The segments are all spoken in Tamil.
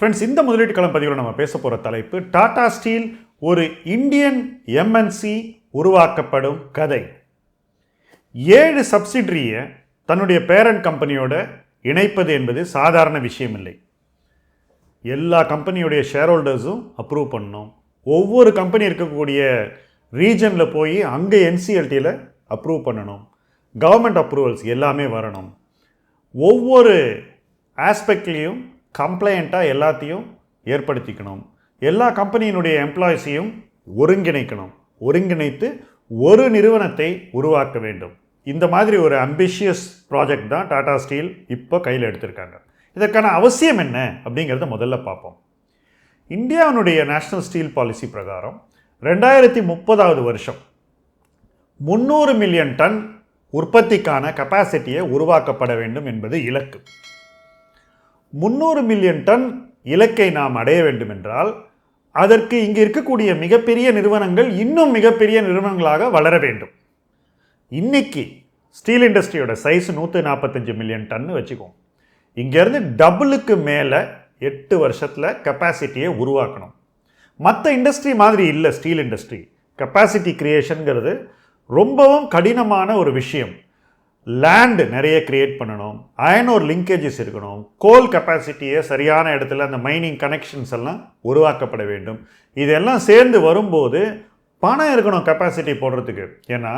ஃப்ரெண்ட்ஸ் இந்த முதலீட்டு களம் பதிவில் நம்ம பேச போகிற தலைப்பு டாடா ஸ்டீல் ஒரு இந்தியன் எம்என்சி உருவாக்கப்படும் கதை. ஏழு சப்சிடரியை தன்னுடைய பேரண்ட் கம்பெனியோட இணைப்பது என்பது சாதாரண விஷயம் இல்லை எல்லா கம்பெனியுடைய ஷேர் ஹோல்டர்ஸும் அப்ரூவ் பண்ணணும் ஒவ்வொரு கம்பெனி இருக்கக்கூடிய ரீஜனில் போய் அங்கே என்சிஎல்டியில் அப்ரூவ் பண்ணணும். கவர்மெண்ட் அப்ரூவல்ஸ் எல்லாமே வரணும். ஒவ்வொரு ஆஸ்பெக்ட்லேயும் கம்ப்ளைண்ட்டாக எல்லாத்தையும் ஏற்படுத்திக்கணும். எல்லா கம்பெனியினுடைய எம்ப்ளாயிஸையும் ஒருங்கிணைக்கணும். ஒருங்கிணைத்து ஒரு நிறுவனத்தை உருவாக்க வேண்டும். இந்த மாதிரி ஒரு அம்பிஷியஸ் ப்ராஜெக்ட் தான் டாடா ஸ்டீல் இப்போ கையில் எடுத்திருக்காங்க. இதற்கான அவசியம் என்ன அப்படிங்கிறத முதல்ல பார்ப்போம். இந்தியாவினுடைய நேஷ்னல் ஸ்டீல் பாலிசி பிரகாரம் ரெண்டாயிரத்தி முப்பதாவது வருஷம் முந்நூறு மில்லியன் டன் உற்பத்திக்கான கெப்பாசிட்டியை உருவாக்கப்பட வேண்டும் என்பது இலக்கு. முந்நூறு மில்லியன் டன் இலக்கை நாம் அடைய வேண்டுமென்றால் அதற்கு இங்கே இருக்கக்கூடிய மிகப்பெரிய நிறுவனங்கள் இன்னும் மிகப்பெரிய நிறுவனங்களாக வளர வேண்டும். இன்னைக்கு ஸ்டீல் இண்டஸ்ட்ரியோட சைஸ் நூற்றி நாற்பத்தஞ்சு மில்லியன் டன்னு வச்சுக்குவோம் இங்கேருந்து டபுளுக்கு மேலே எட்டு வருஷத்தில் கெப்பாசிட்டியை உருவாக்கணும். மற்ற இண்டஸ்ட்ரி மாதிரி இல்லை ஸ்டீல் இண்டஸ்ட்ரி கெப்பாசிட்டி க்ரியேஷனுங்கிறது ரொம்பவும் கடினமான ஒரு விஷயம். லேண்டு நிறைய க்ரியேட் பண்ணணும் அயனோர் லிங்கேஜஸ் இருக்கணும் கோல் கெப்பாசிட்டியை சரியான இடத்துல அந்த மைனிங் கனெக்ஷன்ஸ் எல்லாம் உருவாக்கப்பட வேண்டும். இதெல்லாம் சேர்ந்து வரும்போது பணம் இருக்கணும் கெப்பாசிட்டி போடுறதுக்கு. ஏன்னா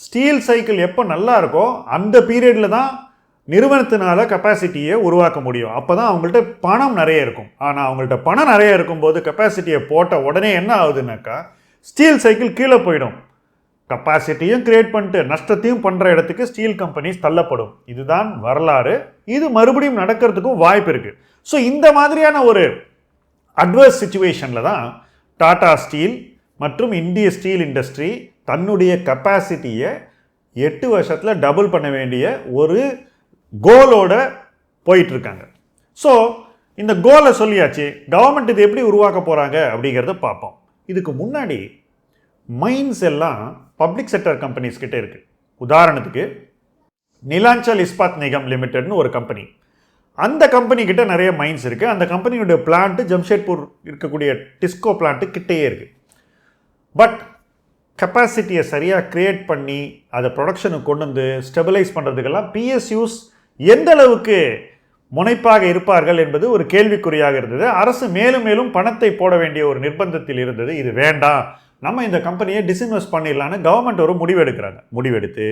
ஸ்டீல் சைக்கிள் எப்போ நல்லா இருக்கோ அந்த பீரியடில் தான் நிறுவனத்தினால கெப்பாசிட்டியை உருவாக்க முடியும். அப்போ தான் அவங்கள்ட்ட பணம் நிறைய இருக்கும். ஆனால் அவங்கள்ட்ட பணம் நிறைய இருக்கும்போது கெப்பாசிட்டியை போட்ட உடனே என்ன ஆகுதுனாக்கா ஸ்டீல் சைக்கிள் கீழே போயிடும். கெப்பாசிட்டியும் கிரியேட் பண்ணிட்டு நஷ்டத்தையும் பண்ணுற இடத்துக்கு ஸ்டீல் கம்பெனிஸ் தள்ளப்படும். இதுதான் வரலாறு. இது மறுபடியும் நடக்கிறதுக்கும் வாய்ப்பு இருக்குது ஸோ இந்த மாதிரியான ஒரு அட்வர்ஸ் சுச்சுவேஷனில் தான் டாடா ஸ்டீல் மற்றும் இந்திய ஸ்டீல் இண்டஸ்ட்ரி தன்னுடைய கெப்பாசிட்டியை எட்டு வருஷத்தில் டபுள் பண்ண வேண்டிய ஒரு கோலோட போயிட்டுருக்காங்க. ஸோ இந்த கோலை சொல்லியாச்சு கவர்மெண்ட் இது எப்படி உருவாக்க போகிறாங்க அப்படிங்கிறத பார்ப்போம். இதுக்கு முன்னாடி மைன்ஸ் எல்லாம் பப்ளிக் செக்டர் கம்பெனிஸ் கிட்டே இருக்குது உதாரணத்துக்கு நிலாஞ்சல் இஸ்பாத் நிகம் லிமிடெட்னு ஒரு கம்பெனி அந்த கம்பெனி கிட்ட நிறைய மைன்ஸ் இருக்குது அந்த கம்பெனியோட பிளான்ட்டு ஜம்ஷேட்பூர் இருக்கக்கூடிய டிஸ்கோ பிளான்ட்டு கிட்டேயே இருக்குது பட் கெப்பாசிட்டியை சரியாக க்ரியேட் பண்ணி அதை ப்ரொடக்ஷனுக்கு கொண்டு வந்து ஸ்டெபிலைஸ் பண்ணுறதுக்கெல்லாம் பிஎஸ்யூஸ் எந்த அளவுக்கு முனைப்பாக இருப்பார்கள் என்பது ஒரு கேள்விக்குறியாக இருந்தது. அரசு மேலும் மேலும் பணத்தை போட வேண்டிய ஒரு நிர்பந்தத்தில் இருந்தது. இது வேண்டாம். நம்ம இந்த கம்பெனியை டிஸ்இன்வெஸ்ட் பண்ணிடலான்னு கவர்மெண்ட் ஒரு முடிவெடுக்கிறாங்க. முடிவெடுத்து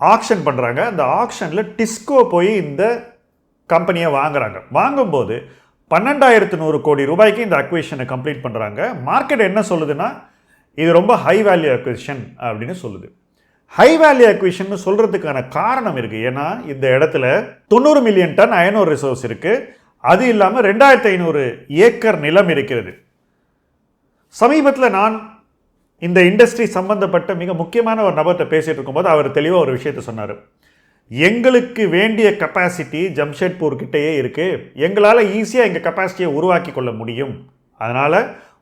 ஆக்ஷன் பண்ணுறாங்க அந்த ஆக்ஷனில் டிஸ்கோ போய் இந்த கம்பெனியை வாங்குறாங்க. வாங்கும்போது பன்னெண்டாயிரத்து நூறு கோடி ரூபாய்க்கு இந்த அக்விஷனை கம்ப்ளீட் பண்ணுறாங்க மார்க்கெட் என்ன சொல்லுதுன்னா இது ரொம்ப ஹை வேல்யூ அக்விஷன் அப்படின்னு சொல்லுது. ஹை வேல்யூ அக்விஷன் சொல்கிறதுக்கான காரணம் இருக்குது ஏன்னா இந்த இடத்துல தொண்ணூறு மில்லியன் டன் அயனோர் ரிசோர்ஸ் இருக்குது அது இல்லாமல் ரெண்டாயிரத்து ஐநூறு ஏக்கர் நிலம் இருக்கிறது. சமீபத்தில் நான் இந்த இண்டஸ்ட்ரி சம்பந்தப்பட்ட மிக முக்கியமான ஒரு நபர்கிட்ட பேசிகிட்டு இருக்கும்போது அவர் தெளிவாக ஒரு விஷயத்த சொன்னார். எங்களுக்கு வேண்டிய கெப்பாசிட்டி ஜம்ஷெட்பூர் கிட்டேயே இருக்குது எங்களால் ஈஸியாக எங்கள் கெப்பாசிட்டியை உருவாக்கி கொள்ள முடியும். அதனால்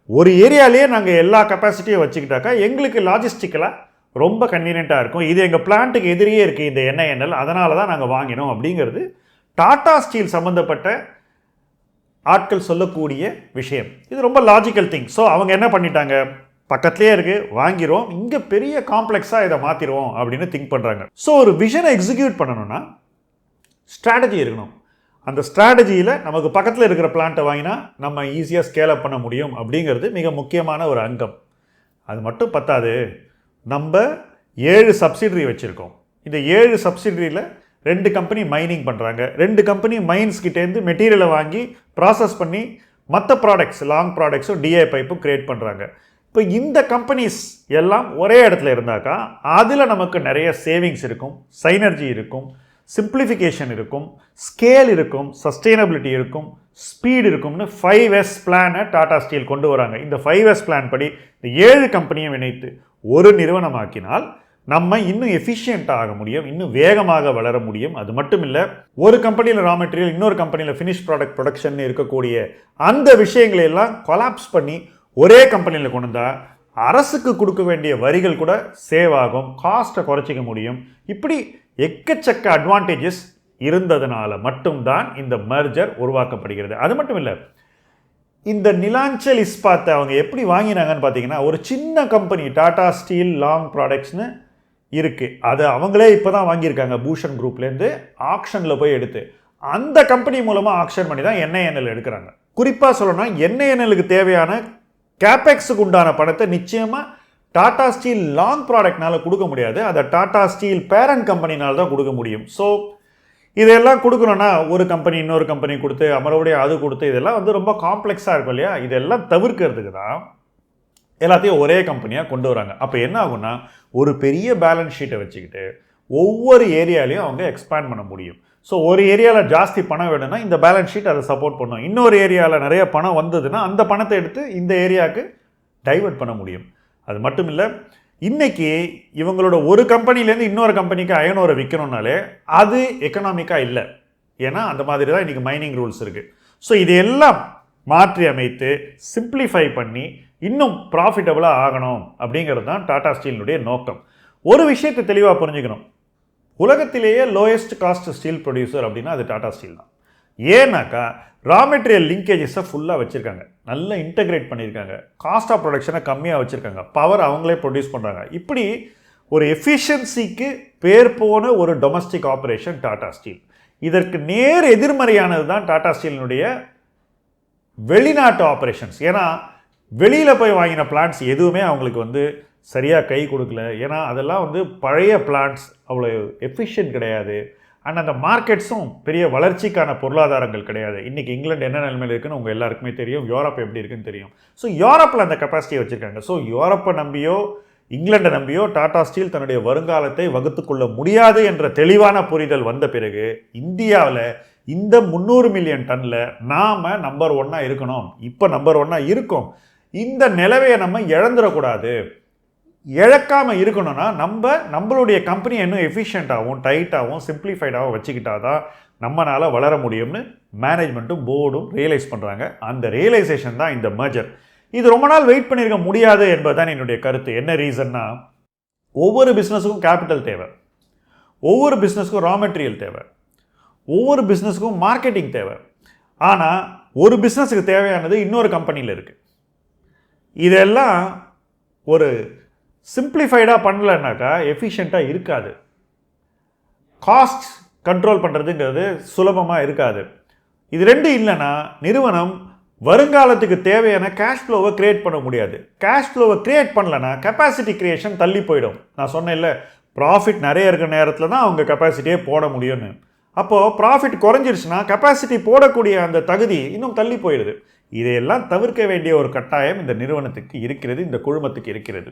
ஒரு ஏரியாலேயே நாங்கள் எல்லா கெப்பாசிட்டியும் வச்சுக்கிட்டாக்கா எங்களுக்கு லாஜிஸ்டிக்கலாக ரொம்ப கன்வீனியண்ட்டாக இருக்கும். இது எங்கள் பிளான்ட்டுக்கு எதிரியே இருக்குது இந்த எண்ணெய் எண்ணல் அதனால தான் நாங்கள் வாங்கினோம் அப்படிங்கிறது டாடா ஸ்டீல் சம்மந்தப்பட்ட ஆட்கள் சொல்லக்கூடிய விஷயம். இது ரொம்ப லாஜிக்கல் திங் ஸோ அவங்க என்ன பண்ணிட்டாங்க? பக்கத்துலேயே இருக்குது வாங்கிடுவோம் இங்கே பெரிய காம்ப்ளெக்ஸாக இதை மாற்றிடுவோம் அப்படின்னு திங்க் பண்ணுறாங்க ஸோ ஒரு விஷனை எக்ஸிக்யூட் பண்ணணும்னா ஸ்ட்ராட்டஜி இருக்கணும். அந்த ஸ்ட்ராட்டஜியில் நமக்கு பக்கத்தில் இருக்கிற பிளான்ட்டை வாங்கினா நம்ம ஈஸியாக ஸ்கேல் அப் பண்ண முடியும் அப்படிங்கிறது மிக முக்கியமான ஒரு அங்கம். அது மட்டும் பத்தாது. நம்ம ஏழு சப்சிடரி வச்சுருக்கோம். இந்த ஏழு சப்சிடரியில் ரெண்டு கம்பெனி மைனிங் பண்ணுறாங்க ரெண்டு கம்பெனி மைன்ஸ் கிட்டேருந்து மெட்டீரியலை வாங்கி ப்ராசஸ் பண்ணி மற்ற ப்ராடக்ட்ஸ் லாங் ப்ராடக்ட்ஸும் டிஏ பைப்பும் க்ரியேட் பண்ணுறாங்க இப்போ இந்த கம்பெனிஸ் எல்லாம் ஒரே இடத்துல இருந்தாக்கா அதில் நமக்கு நிறைய சேவிங்ஸ் இருக்கும் சைனர்ஜி இருக்கும் சிம்பிளிஃபிகேஷன் இருக்கும் ஸ்கேல் இருக்கும் சஸ்டெயினபிலிட்டி இருக்கும் ஸ்பீடு இருக்கும்னு ஃபைவ் எஸ் பிளானை டாடா ஸ்டீல் கொண்டு வராங்க. இந்த ஃபைவ் எஸ் பிளான் படி இந்த ஏழு கம்பெனியும் இணைத்து ஒரு நிறுவனமாக்கினால் நம்ம இன்னும் எஃபிஷியண்ட்டாக ஆக முடியும் இன்னும் வேகமாக வளர முடியும். அது மட்டும் இல்லை ஒரு கம்பெனியில் ரா மெட்டீரியல் இன்னொரு கம்பெனியில் ஃபினிஷ் ப்ராடக்ட் ப்ரொடக்ஷன் இருக்கக்கூடிய அந்த விஷயங்களை எல்லாம் கொலாப்ஸ் பண்ணி ஒரே கம்பெனியில் கொண்டு வந்தால் அரசுக்கு கொடுக்க வேண்டிய வரிகள் கூட சேவ் ஆகும் காஸ்ட்டை குறைச்சிக்க முடியும். இப்படி எக்கச்சக்க அட்வான்டேஜஸ் இருந்ததுனால மட்டும்தான் இந்த மர்ஜர் உருவாக்கப்படுகிறது. அது மட்டும் இல்லை இந்த நிலாஞ்சல் இஸ்பாத்தை அவங்க எப்படி வாங்கினாங்கன்னு பார்த்தீங்கன்னா ஒரு சின்ன கம்பெனி டாடா ஸ்டீல் லாங் ப்ராடக்ட்ஸ்னு இருக்குது அது அவங்களே இப்போ தான் வாங்கியிருக்காங்க. பூஷன் குரூப்லேருந்து ஆக்ஷனில் போய் எடுத்து. அந்த கம்பெனி மூலமாக ஆக்ஷன் பண்ணி தான் என்ஐஎன்எல் எடுக்கிறாங்க. குறிப்பாக சொல்லணும்னா என்ஐஎன்எலுக்கு தேவையான கேபெக்ஸுக்கு உண்டான பணத்தை நிச்சயமாக டாடா ஸ்டீல் லாங் ப்ராடக்ட்னால கொடுக்க முடியாது. அதை டாடா ஸ்டீல் பேரண்ட் கம்பெனினால் தான் கொடுக்க முடியும். ஸோ இதெல்லாம் கொடுக்கணும்னா ஒரு கம்பெனி இன்னொரு கம்பெனி கொடுத்து மறுபடியும் அது கொடுத்து இதெல்லாம் வந்து ரொம்ப காம்ப்ளெக்ஸாக இருக்கும் இல்லையா? இதெல்லாம் தவிர்க்கிறதுக்கு தான் எல்லாத்தையும் ஒரே கம்பெனியாக கொண்டு வராங்க. அப்போ என்ன ஆகும்னா ஒரு பெரிய பேலன்ஸ் ஷீட்டை வச்சுக்கிட்டு ஒவ்வொரு ஏரியாலையும் அவங்க எக்ஸ்பேண்ட் பண்ண முடியும். ஸோ ஒரு ஏரியாவில் ஜாஸ்தி பணம் வேணும்னா இந்த பேலன்ஸ் ஷீட் அதை சப்போர்ட் பண்ணும். இன்னொரு ஏரியாவில் நிறைய பணம் வந்ததுன்னா அந்த பணத்தை எடுத்து இந்த ஏரியாவுக்கு டைவர்ட் பண்ண முடியும். அது மட்டும் இல்லை இன்றைக்கி இவங்களோட ஒரு கம்பெனிலேருந்து இன்னொரு கம்பெனிக்கு அயனோரை விற்கணும்னாலே அது எக்கனாமிக்காக இல்லை. ஏன்னா அந்த மாதிரி தான் இன்றைக்கி மைனிங் ரூல்ஸ் இருக்குது ஸோ இதையெல்லாம் மாற்றி அமைத்து சிம்பிளிஃபை பண்ணி இன்னும் ப்ராஃபிட்டபுளாக ஆகணும் அப்படிங்கிறது தான் டாடா ஸ்டீலினுடைய நோக்கம். ஒரு விஷயத்தை தெளிவாக புரிஞ்சுக்கணும். உலகத்திலேயே லோயஸ்ட் காஸ்ட் ஸ்டீல் ப்ரொடியூசர் அப்படின்னா அது டாடா ஸ்டீல் தான். ஏன்னாக்கா ரா மெட்டீரியல் லிங்கேஜஸை ஃபுல்லாக வச்சுருக்காங்க. நல்லா இன்டகிரேட் பண்ணியிருக்காங்க. காஸ்ட் ஆஃப் ப்ரொடக்ஷனை கம்மியாக வச்சுருக்காங்க. பவர் அவங்களே ப்ரொடியூஸ் பண்ணுறாங்க இப்படி ஒரு எஃபிஷியன்சிக்கு பேர் போன ஒரு டொமஸ்டிக் ஆப்ரேஷன் டாடா ஸ்டீல் இதற்கு நேர் எதிர்மறையானது தான் டாடா ஸ்டீலினுடைய வெளிநாட்டு ஆப்ரேஷன்ஸ் ஏன்னா வெளியில் போய் வாங்கின பிளான்ஸ் எதுவுமே அவங்களுக்கு வந்து சரியாக கை கொடுக்கல. ஏன்னா அதெல்லாம் வந்து பழைய பிளான்ஸ் அவ்வளோ எஃபிஷியன்ட் கிடையாது. அண்ட் அந்த மார்க்கெட்ஸும் பெரிய வளர்ச்சிக்கான பொருளாதாரங்கள் கிடையாது. இன்றைக்கி இங்கிலாந்து என்ன நிலைமையில் இருக்குன்னு உங்கள் எல்லாருக்குமே தெரியும். யூரோப் எப்படி இருக்குன்னு தெரியும். ஸோ யூரோப்பில் அந்த கெப்பாசிட்டியை வச்சுருக்காங்க. ஸோ யூரோப்பை நம்பியோ இங்கிலாண்டை நம்பியோ டாடா ஸ்டீல் தன்னுடைய வருங்காலத்தை வகுத்து கொள்ள முடியாது என்ற தெளிவான புரிதல் வந்த பிறகு இந்தியாவில் இந்த முந்நூறு மில்லியன் டன்னில் நாம் நம்பர் ஒன்னாக இருக்கணும். இப்போ நம்பர் ஒன்னாக இருக்கும். இந்த நிலவையை நம்ம இழந்துடக்கூடாது. இழக்காமல் இருக்கணும்னா நம்ம நம்மளுடைய கம்பெனி இன்னும் எஃபிஷியண்ட்டாகவும் டைட்டாகவும் சிம்பிளிஃபைடாகவும் வச்சுக்கிட்டா தான் நம்மளால் வளர முடியும்னு மேனேஜ்மெண்ட்டும் போர்டும் ரியலைஸ் பண்ணுறாங்க அந்த ரியலைசேஷன் தான் இந்த மர்ஜர் இது ரொம்ப நாள் வெயிட் பண்ணியிருக்க முடியாது என்பது தான் என்னுடைய கருத்து. என்ன ரீசன்னா ஒவ்வொரு பிஸ்னஸுக்கும் கேபிட்டல் தேவை. ஒவ்வொரு பிஸ்னஸுக்கும் ரா மெட்டீரியல் தேவை. ஒவ்வொரு பிஸ்னஸுக்கும் மார்க்கெட்டிங் தேவை. ஆனால் ஒரு பிஸ்னஸுக்கு தேவையானது இன்னொரு கம்பெனியில் இருக்குது இதெல்லாம் ஒரு சிம்பிளிஃபைடாக பண்ணலைன்னாக்கா எஃபிஷியண்ட்டாக இருக்காது. காஸ்ட் கண்ட்ரோல் பண்ணுறதுங்கிறது சுலபமாக இருக்காது. இது ரெண்டு இல்லைன்னா நிறுவனம் வருங்காலத்துக்கு தேவையான கேஷ் ஃப்ளோவை க்ரியேட் பண்ண முடியாது. கேஷ் ஃப்ளோவை க்ரியேட் பண்ணலன்னா கெப்பாசிட்டி கிரியேஷன் தள்ளி போயிடும். நான் சொன்னேன்ல ப்ராஃபிட் நிறைய இருக்கிற நேரத்தில் தான் அவங்க கெப்பாசிட்டியே போட முடியும்னு. அப்போது ப்ராஃபிட் குறைஞ்சிருச்சுன்னா கெப்பாசிட்டி போடக்கூடிய அந்த தகுதி இன்னும் தள்ளி போயிடுது. இதையெல்லாம் தவிர்க்க வேண்டிய ஒரு கட்டாயம் இந்த நிறுவனத்துக்கு இருக்கிறது இந்த குழுமத்துக்கு இருக்கிறது.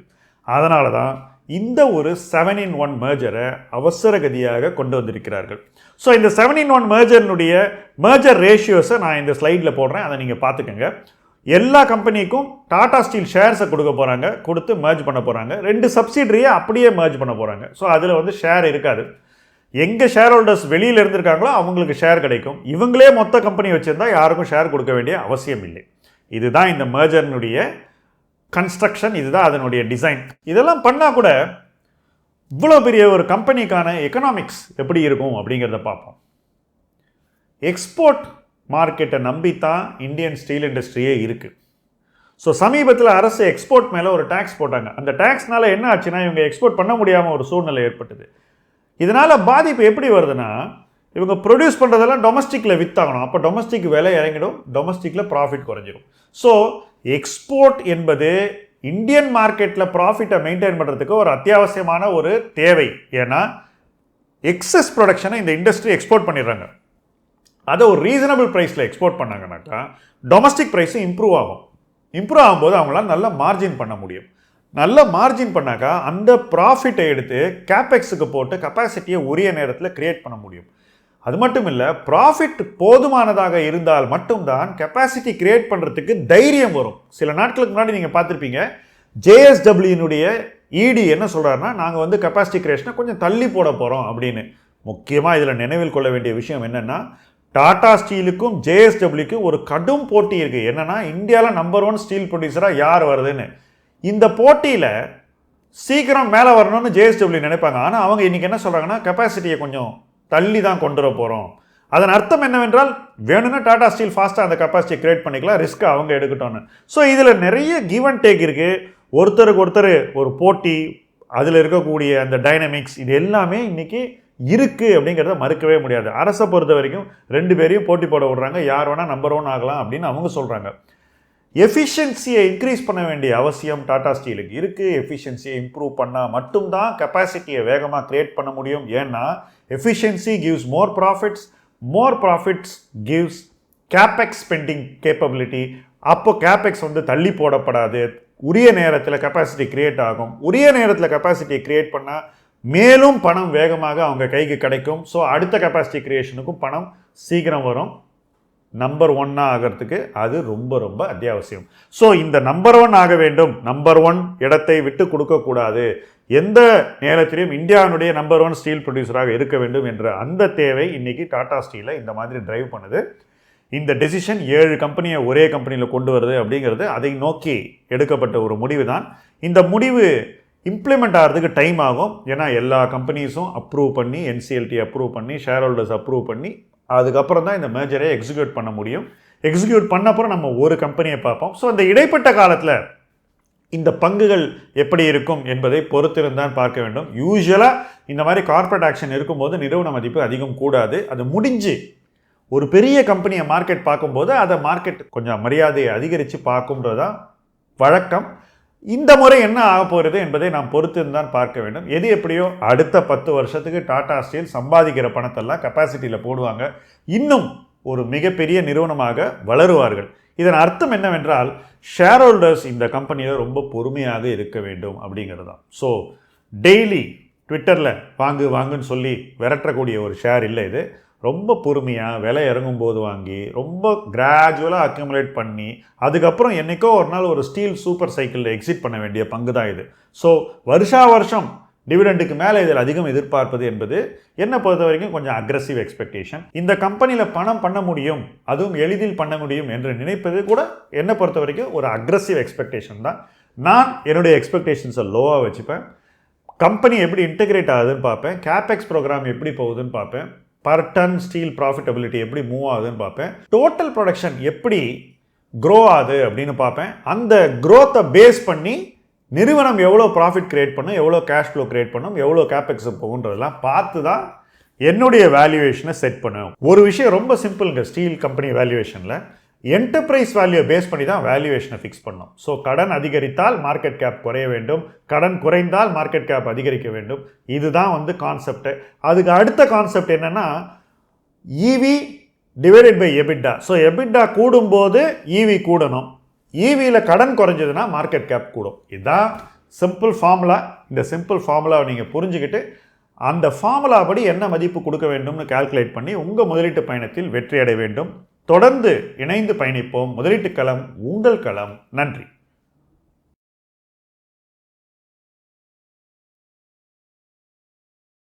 அதனால தான் இந்த ஒரு செவன் இன் ஒன் மேஜரை அவசரகதியாக கொண்டு வந்திருக்கிறார்கள். ஸோ இந்த செவன் இன் ஒன் மேஜர்னுடைய மேஜர் ரேஷியோஸை நான் இந்த ஸ்லைடில் போடுறேன். அதை நீங்கள் பார்த்துக்கோங்க. எல்லா கம்பெனிக்கும் டாடா ஸ்டீல் ஷேர்ஸை கொடுக்க போகிறாங்க கொடுத்து மேர்ஜ் பண்ண போகிறாங்க ரெண்டு சப்சிடரியை அப்படியே மேர்ஜ் பண்ண போகிறாங்க ஸோ அதில் வந்து ஷேர் இருக்காது. எங்கே ஷேர் ஹோல்டர்ஸ் வெளியில் இருந்திருக்காங்களோ அவங்களுக்கு ஷேர் கிடைக்கும். இவங்களே மொத்த கம்பெனி வச்சுருந்தா யாருக்கும் ஷேர் கொடுக்க வேண்டிய அவசியம் இல்லை. இதுதான் இந்த மேஜர்னுடைய கன்ஸ்ட்ரக்ஷன் இதுதான் அதனுடைய டிசைன் இதெல்லாம் பண்ணால் கூட இவ்வளோ பெரிய ஒரு கம்பெனிக்கான எக்கனாமிக்ஸ் எப்படி இருக்கும் அப்படிங்கிறத பார்ப்போம். எக்ஸ்போர்ட் மார்க்கெட்டை நம்பித்தான் இந்தியன் ஸ்டீல் இண்டஸ்ட்ரியே இருக்குது ஸோ சமீபத்தில் அரசு எக்ஸ்போர்ட் மேலே ஒரு டேக்ஸ் போட்டாங்க. அந்த டேக்ஸ்னால என்ன ஆச்சுன்னா இவங்க எக்ஸ்போர்ட் பண்ண முடியாமல் ஒரு சூழ்நிலை ஏற்பட்டது. இதனால் பாதிப்பு எப்படி வருதுன்னா இவங்க ப்ரொடியூஸ் பண்ணுறதெல்லாம் டொமஸ்டிக்கில் வித்தாகணும். அப்போ டொமஸ்டிக் விலை இறங்கிடும் டொமஸ்டிக்கில் ப்ராஃபிட் குறைஞ்சிடும் ஸோ எக்ஸ்போர்ட் என்பது இந்தியன் மார்க்கெட்டில் ப்ராஃபிட்டை மெயின்டைன் பண்ணுறதுக்கு ஒரு அத்தியாவசியமான ஒரு தேவை. ஏன்னா எக்ஸஸ் ப்ரொடக்ஷனை இந்த இண்டஸ்ட்ரி எக்ஸ்போர்ட் பண்ணிடுறாங்க. அதை ஒரு ரீசனபிள் ப்ரைஸில் எக்ஸ்போர்ட் பண்ணாங்கனாக்கா டொமஸ்டிக் ப்ரைஸும் இம்ப்ரூவ் ஆகும். இம்ப்ரூவ் ஆகும்போது அவங்களால நல்ல மார்ஜின் பண்ண முடியும். நல்ல மார்ஜின் பண்ணாக்கா அந்த ப்ராஃபிட்டை எடுத்து கேபெக்ஸுக்கு போட்டு கெப்பாசிட்டியை உரிய நேரத்தில் கிரியேட் பண்ண முடியும். அது மட்டும் இல்லை ப்ராஃபிட் போதுமானதாக இருந்தால் மட்டும்தான் கெப்பாசிட்டி கிரியேட் பண்ணுறதுக்கு தைரியம் வரும். சில நாட்களுக்கு முன்னாடி நீங்கள் பார்த்துருப்பீங்க ஜேஎஸ்டபிள்யூனுடைய இடி என்ன சொல்கிறாருன்னா நாங்கள் வந்து கெப்பாசிட்டி கிரியேஷனை கொஞ்சம் தள்ளி போட போகிறோம் அப்படின்னு. முக்கியமாக இதில் நினைவில் கொள்ள வேண்டிய விஷயம் என்னென்னா டாடா ஸ்டீலுக்கும் ஜேஎஸ்டபிள்யூக்கும் ஒரு கடும் போட்டி இருக்குது என்னென்னா இந்தியாவில் நம்பர் ஒன் ஸ்டீல் ப்ரொடியூசராக யார் வருதுன்னு. இந்த போட்டியில் சீக்கிரம் மேலே வரணும்னு ஜேஎஸ்டபிள்யூ நினைப்பாங்க. ஆனால் அவங்க இன்றைக்கி என்ன சொல்கிறாங்கன்னா கெப்பாசிட்டியை கொஞ்சம் தள்ளி தான் கொண்டு வர போகிறோம் அதன் அர்த்தம் என்னவென்றால் வேணும்னா டாடா ஸ்டீல் ஃபாஸ்ட்டாக அந்த கெப்பாசிட்டி கிரியேட் பண்ணிக்கலாம் ரிஸ்க்கை அவங்க எடுக்கட்டோன்னு ஸோ இதில் நிறைய கிவ் அண்ட் டேக் இருக்குது ஒருத்தருக்கு ஒருத்தர் ஒரு போட்டி அதில் இருக்கக்கூடிய அந்த டைனமிக்ஸ் இது எல்லாமே இன்றைக்கி இருக்குது அப்படிங்கிறத மறுக்கவே முடியாது. அரசை பொறுத்த வரைக்கும் ரெண்டு பேரையும் போட்டி போட விடுறாங்க. யார் வேணால் நம்பர் ஒன் ஆகலாம் அப்படின்னு அவங்க சொல்கிறாங்க எஃபிஷியன்சியை இன்க்ரீஸ் பண்ண வேண்டிய அவசியம் டாடா ஸ்டீலுக்கு இருக்குது எஃபிஷியன்சியை இம்ப்ரூவ் பண்ணால் மட்டும்தான் கெப்பாசிட்டியை வேகமாக கிரியேட் பண்ண முடியும். ஏன்னா efficiency gives more profits more profits gives capex spending capability அப்போ கேபெக்ஸ் வந்து தள்ளி போடப்படாது. உரிய நேரத்தில் கெப்பாசிட்டி க்ரியேட் ஆகும். உரிய நேரத்தில் கெப்பாசிட்டியை க்ரியேட் பண்ணால் மேலும் பணம் வேகமாக அவங்க கைக்கு கிடைக்கும். ஸோ அடுத்த கெப்பாசிட்டி க்ரியேஷனுக்கும் பணம் சீக்கிரம் வரும். நம்பர் ஒன்னாக ஆகிறதுக்கு அது ரொம்ப ரொம்ப அத்தியாவசியம். ஸோ இந்த நம்பர் ஒன் ஆக வேண்டும். நம்பர் ஒன் இடத்தை விட்டு கொடுக்கக்கூடாது எந்த நேரத்திலையும் இந்தியாவினுடைய நம்பர் ஒன் ஸ்டீல் ப்ரொடியூசராக இருக்க வேண்டும் என்ற அந்த தேவை இன்றைக்கி டாடா ஸ்டீலை இந்த மாதிரி டிரைவ் பண்ணுது. இந்த டெசிஷன் ஏழு கம்பெனியை ஒரே கம்பெனியில் கொண்டு வருது அப்படிங்கிறது அதை நோக்கி எடுக்கப்பட்ட ஒரு முடிவு தான் இந்த முடிவு இம்ப்ளிமெண்ட் ஆகிறதுக்கு டைம் ஆகும். ஏன்னா எல்லா கம்பெனிஸும் அப்ரூவ் பண்ணி என்சிஎல்டி அப்ரூவ் பண்ணி ஷேர் ஹோல்டர்ஸ் அப்ரூவ் பண்ணி அதுக்கப்புறம் தான் இந்த மேஜரை எக்ஸிக்யூட் பண்ண முடியும். எக்ஸிக்யூட் பண்ணப்புறம் நம்ம ஒரு கம்பெனியை பார்ப்போம். ஸோ அந்த இடைப்பட்ட காலத்தில் இந்த பங்குகள் எப்படி இருக்கும் என்பதை பொறுத்திருந்தான் பார்க்க வேண்டும். யூஸ்வலாக இந்த மாதிரி கார்ப்பரேட் ஆக்ஷன் இருக்கும்போது நிறுவன மதிப்பு அதிகம் கூடாது. அது முடிஞ்சு ஒரு பெரிய கம்பெனியை மார்க்கெட் பார்க்கும்போது அதை மார்க்கெட் கொஞ்சம் மரியாதையை அதிகரித்து பார்க்கும்ன்றது தான் வழக்கம். இந்த முறை என்ன ஆக போகிறது என்பதை நாம் பொறுத்திருந்தான் பார்க்க வேண்டும். எது எப்படியோ அடுத்த பத்து வருஷத்துக்கு டாடா ஸ்டீல் சம்பாதிக்கிற பணத்தெல்லாம் கெப்பாசிட்டியில் போடுவாங்க. இன்னும் ஒரு மிகப்பெரிய நிறுவனமாக வளருவார்கள். இதன் அர்த்தம் என்னவென்றால் ஷேர் ஹோல்டர்ஸ் இந்த கம்பெனியில் ரொம்ப பொறுமையாக இருக்க வேண்டும் அப்படிங்கிறது தான் ஸோ டெய்லி ட்விட்டரில் வாங்கு வாங்குன்னு சொல்லி விரட்டக்கூடிய ஒரு ஷேர் இல்லை இது. ரொம்ப பொறுமையாக விலை இறங்கும் போது வாங்கி ரொம்ப கிராஜுவலாக அக்யூமுலேட் பண்ணி அதுக்கப்புறம் என்றைக்கோ ஒரு நாள் ஒரு ஸ்டீல் சூப்பர் சைக்கிளில் எக்ஸிட் பண்ண வேண்டிய பங்கு தான் இது. ஸோ வருஷா வருஷம் டிவிடெண்டுக்கு மேலே இதில் அதிகம் எதிர்பார்ப்பது என்பது என்னை பொறுத்த வரைக்கும் கொஞ்சம் அக்ரஸிவ் எக்ஸ்பெக்டேஷன் இந்த கம்பெனியில் பணம் பண்ண முடியும் அதுவும் எளிதில் பண்ண முடியும் என்று நினைப்பது கூட என்னை பொறுத்த வரைக்கும் ஒரு அக்ரஸிவ் எக்ஸ்பெக்டேஷன் தான். நான் என்னுடைய எக்ஸ்பெக்டேஷன்ஸை லோவாக வச்சுப்பேன். கம்பெனி எப்படி இன்டெகிரேட் ஆகுதுன்னு பார்ப்பேன். கேபெக்ஸ் ப்ரோக்ராம் எப்படி போகுதுன்னு பார்ப்பேன். பர் டன் ஸ்டீல் ப்ராஃபிட்டபிலிட்டி எப்படி மூவ் ஆகுதுன்னு பார்ப்பேன். டோட்டல் ப்ரொடக்ஷன் எப்படி க்ரோ ஆகுது அப்படின்னு பார்ப்பேன். அந்த க்ரோத்தை பேஸ் பண்ணி நிறுவனம் எவ்வளோ ப்ராஃபிட் கிரியேட் பண்ணும் எவ்வளோ கேஷ் ஃப்ளோ கிரியேட் பண்ணும் எவ்வளோ கேபெக்ஸ் போகுன்றதெல்லாம் பார்த்து தான் என்னுடைய வேல்யூவேஷனை செட் பண்ணுவேன். ஒரு விஷயம் ரொம்ப சிம்பிளுங்க ஸ்டீல் கம்பெனி வேல்யூவேஷனில் என்டர்பிரைஸ் வேல்யூ பேஸ் பண்ணி தான் வேல்யூவேஷனை ஃபிக்ஸ் பண்ணோம். ஸோ கடன் அதிகரித்தால் மார்க்கெட் கேப் குறைய வேண்டும். கடன் குறைந்தால் மார்க்கெட் கேப் அதிகரிக்க வேண்டும். இதுதான் வந்து கான்செப்ட் அதுக்கு அடுத்த கான்செப்ட் என்னென்னா EV divided by EBITDA so EBITDA கூடும்போது ஈவி கூடணும். E ஈவியில் கடன் குறைஞ்சதுன்னா மார்க்கெட் கேப் கூடும். இதுதான் சிம்பிள் ஃபார்முலா இந்த சிம்பிள் ஃபார்முலாவை நீங்கள் புரிஞ்சுக்கிட்டு அந்த ஃபார்முலா படி என்ன மதிப்பு கொடுக்க வேண்டும்னு கால்குலேட் பண்ணி உங்கள் முதலீட்டு பயணத்தில் வெற்றி அடைய வேண்டும். தொடர்ந்து இணைந்து பயணிப்போம். முதலீட்டு களம் உங்கள் களம். நன்றி.